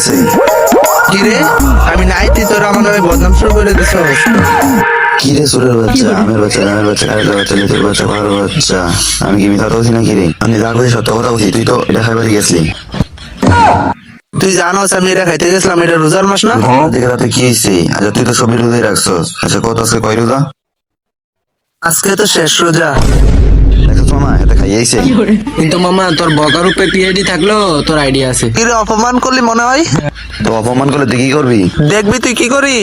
গেছে কিরে? আমি নাইতি তোর আমার নামে বদনাম শুরু করে দিছ। কি রে সুরের বাচ্চা? আমের বাচ্চা রামের বাচ্চা কারের বাচ্চা বাচ্চা বাচ্চা। আমি কি মিথ্যা কথা বলছি না কি রে? আমি যা বলছি সত্য কথা বলছি তুই তো এটা গেছিলি। তুই জানোস আমি এটা খাইতে গেছিলাম এটা রোজার মাস না? দেখে তাতে কি হয়েছে? আচ্ছা তুই তো সবই রোজাই রাখছস। আচ্ছা কত আজকে? কয় রোজা? আজকে তো শেষ রোজা। দেখো মামা এটা খাইয়াইছে কিন্তু মামা তোর বকার উপরে পিএডি থাকলেও তোর আইডিয়া আছে। কিরে অপমান করলি মনে হয়? তো অপমান করলে তুই কি করবি? দেখবি তুই কি করি?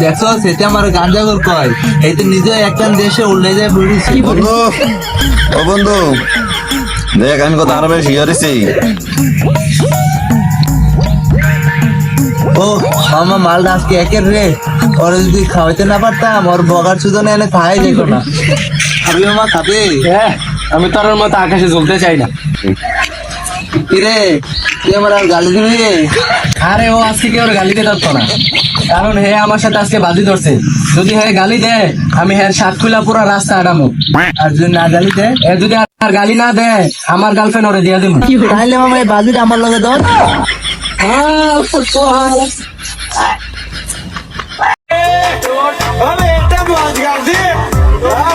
দেখছ সেটা আমার গাঞ্জা গোল কয়। এই তো নিজে একটা দেশে উল্লে যায় বুড়িছি বন্ধু ও বন্ধু দেখ আমি কত আরও বেশি মামা মালটা আজকে একের রে ওরে যদি খাওয়াইতে না পারতাম ওর বগার সুদনে এনে খাওয়াই যেত না। খাবি মামা খাবি? হ্যাঁ আমি তোর মতো আকাশে জ্বলতে চাই না। কিরে তুই আমার আর গালি দিবি? আরে ও আজকে কেউ গালি দিয়ে ধরতো না। কারণ হে আমার সাথে আজকে বাজি ধরছে। যদি হে গালি দে আমি হ্যাঁ সাত খুলা পুরো রাস্তা আডামো। আর যদি না গালি দে এ যদি আর গালি না দেয় আমার গার্লফ্রেন্ড ওরে দিয়ে দিব তাহলে মামা এই বাজিটা আমার লগে ধর। Olha, tá bom, Gazinha!